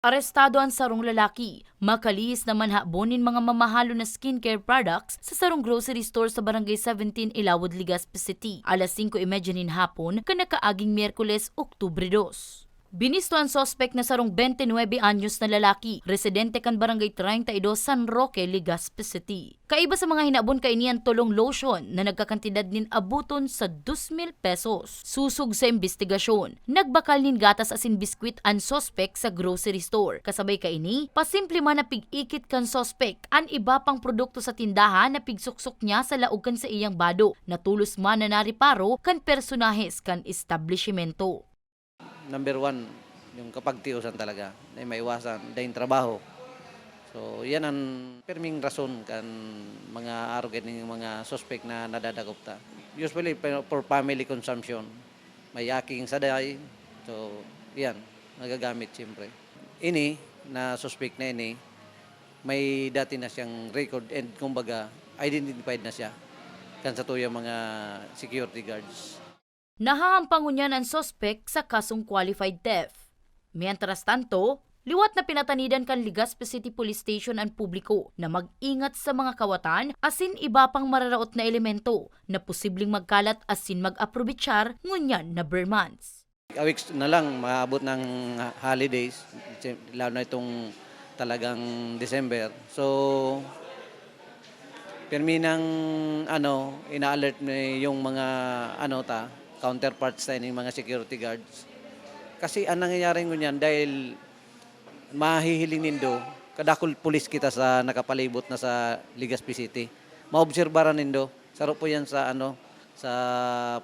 Arestado ang sarong lalaki. Makalis naman habonin mga mamahalo na skincare products sa sarong grocery store sa Barangay 17 Ilawod, Legazpi City. Alas 5.30 nin hapon, kanakaaging Miyerkules, Oktubre 2. Binisto ang sospek na sarong 29 anyos na lalaki, residente kan Barangay 32 San Roque, Legazpi City. Kaiba sa mga hinabon kay niyan tulong lotion na nagkakantidad nin abuton sa 2,000 pesos. Susog sa investigasyon, nagbakal nin gatas asin biskwit ang sospek sa grocery store. Kasabay kay ini, pasimple man na pig-ikit kan sospek an iba pang produkto sa tindahan na pigsuksok niya sa laog sa iyang bado. Natulos man na nariparo kan personahes kan establishmento. Number one, yung kapagtiusan talaga, na maiwasan, dahil trabaho. So, yan ang perming rason kan mga araw ganing mga suspect na nadadakop ta. Usually for family consumption. May aking saday. So, yan, nagagamit siyempre. Ini, na suspect na ini, may dati na siyang record and kumbaga, identified na siya kan sa tuyang mga security guards. Nahahampangon niya ang sospek sa kasong qualified theft. Mientras tanto, liwat na pinatanidan kan Legazpi City Police Station ang publiko na mag-ingat sa mga kawatan asin iba pang mararaot na elemento na posibleng magkalat asin mag-aprobitsyar ngunyan na Burmans. A weeks na lang, maabot ng holidays, lalo na itong talagang December. So, permi ng ano, ina-alert yung mga ano ta, counterparts tayo ng mga security guards. Kasi ang nangyayari ngunyan dahil mahihiling nindo, kadakol pulis kita sa nakapalibot na sa Legazpi City. Maobserbaran nindo, saro po yan sa ano, sa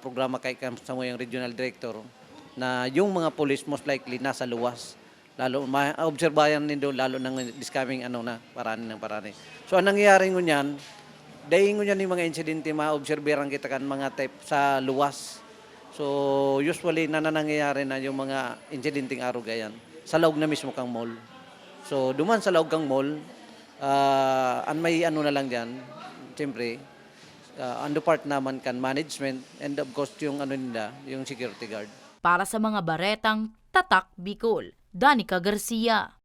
programa kay Cam Samoy, yung regional director, na yung mga pulis most likely nasa luwas. Lalo, ma-obserbayan nindo lalo ng this coming ano na, parani ng parani. So, ang nangyayari ngunyan, dahil ngunyan yung mga insidente, ma-obserbaran kita kan mga type sa luwas. So, usually, na nangyayari na yung mga insidenteng araw gayan sa loob na mismo kang mall. So, duman sa loob kang mall, ah, an may ano na lang diyan, siyempre, uh, under part naman kan management and of course yung ano nila, yung security guard. Para sa mga baretang Tatak Bicol, Danica Garcia.